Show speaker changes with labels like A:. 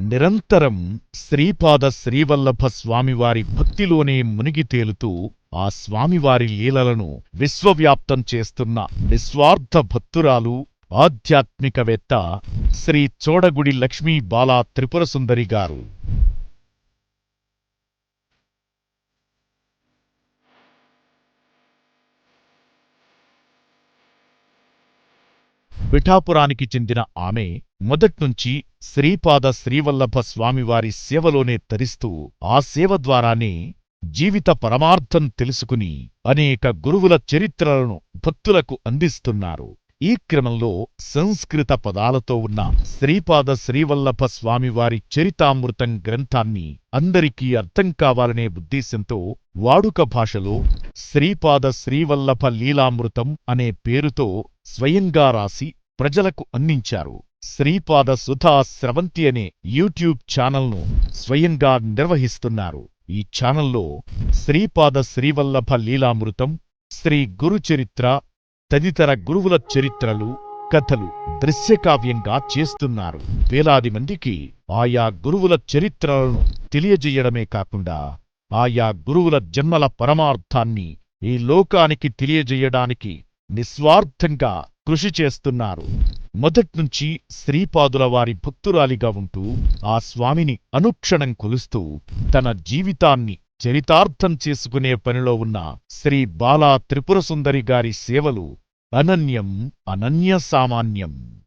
A: నిరంతరం శ్రీపాద శ్రీవల్లభ స్వామివారి భక్తిలోనే మునిగి తేలుతూ ఆ స్వామివారి లీలలను విశ్వవ్యాప్తం చేస్తున్న నిస్వార్థ భక్తురాలు ఆధ్యాత్మికవేత్త శ్రీ చోడగుడి లక్ష్మీ బాలా త్రిపురసుందరి గారు. పిఠాపురానికి చెందిన ఆమె మొదట్నుంచి శ్రీపాద శ్రీవల్లభ స్వామివారి సేవలోనే తరిస్తూ ఆ సేవ ద్వారానే జీవిత పరమార్థం తెలుసుకుని అనేక గురువుల చరిత్రలను భక్తులకు అందిస్తున్నారు. ఈ క్రమంలో సంస్కృత పదాలతో ఉన్న శ్రీపాద శ్రీవల్లభ స్వామివారి చరితామృతం గ్రంథాన్ని అందరికీ అర్థం కావాలనే ఉద్దేశంతో వాడుక భాషలో శ్రీపాద శ్రీవల్లభ లీలామృతం అనే పేరుతో స్వయంగా రాసి ప్రజలకు అందించారు. శ్రీపాద సుధా స్రవంతి అనే యూట్యూబ్ ఛానల్ను స్వయంగా నిర్వహిస్తున్నారు. ఈ ఛానల్లో శ్రీపాద శ్రీవల్లభ లీలామృతం శ్రీ గురుచరిత్ర తదితర గురువుల చరిత్రలు కథలు దృశ్యకావ్యంగా చేస్తున్నారు. వేలాది మందికి ఆయా గురువుల చరిత్రలను తెలియజేయడమే కాకుండా ఆయా గురువుల జన్మల పరమార్థాన్ని ఈ లోకానికి తెలియజేయడానికి నిస్వార్థంగా కృషి చేస్తున్నారు. మొదట్నుంచి శ్రీపాదుల వారి భక్తురాలిగా ఉంటూ ఆ స్వామిని అనుక్షణం కొలుస్తూ తన జీవితాన్ని చరితార్థం చేసుకునే పనిలో ఉన్న శ్రీ బాలా త్రిపుర సుందరి గారి సేవలు అనన్యం అనన్య సామాన్యం.